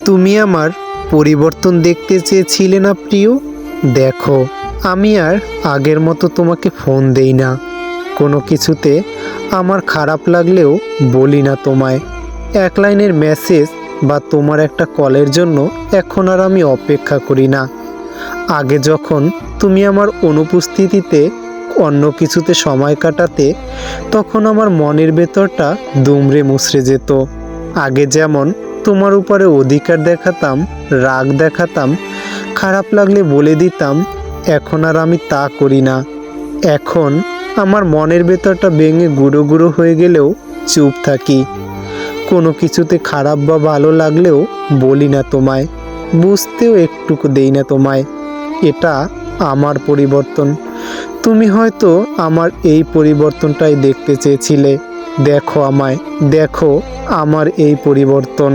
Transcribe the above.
তুমি আমার পরিবর্তন দেখতে চেয়েছিলে না প্রিয়? দেখো, আমি আর আগের মতো তোমাকে ফোন দেই না। কোনো কিছুতে আমার খারাপ লাগলেও বলি না তোমায়। এক লাইনের মেসেজ বা তোমার একটা কলের জন্য এখন আর আমি অপেক্ষা করি না। আগে যখন তুমি আমার অনুপস্থিতিতে অন্য কিছুতে সময় কাটাতে, তখন আমার মনের ভেতরটা দুমড়ে মুচড়ে যেত। আগে যেমন তোমার উপরে অধিকার দেখাতাম, রাগ দেখাতাম, খারাপ লাগলে বলে দিতাম, এখন আর আমি তা করি না। এখন আমার মনের ভেতরটা ভেঙে গুঁড়ো গুঁড়ো হয়ে গেলেও চুপ থাকি। কোনো কিছুতে খারাপ বা ভালো লাগলেও বলি না তোমায়, বুঝতেও একটুকু দেই না তোমায়। এটা আমার পরিবর্তন। তুমি হয়তো আমার এই পরিবর্তনটাই দেখতে চেয়েছিলে। দেখো আমায় দেখো আমার এই পরিবর্তন।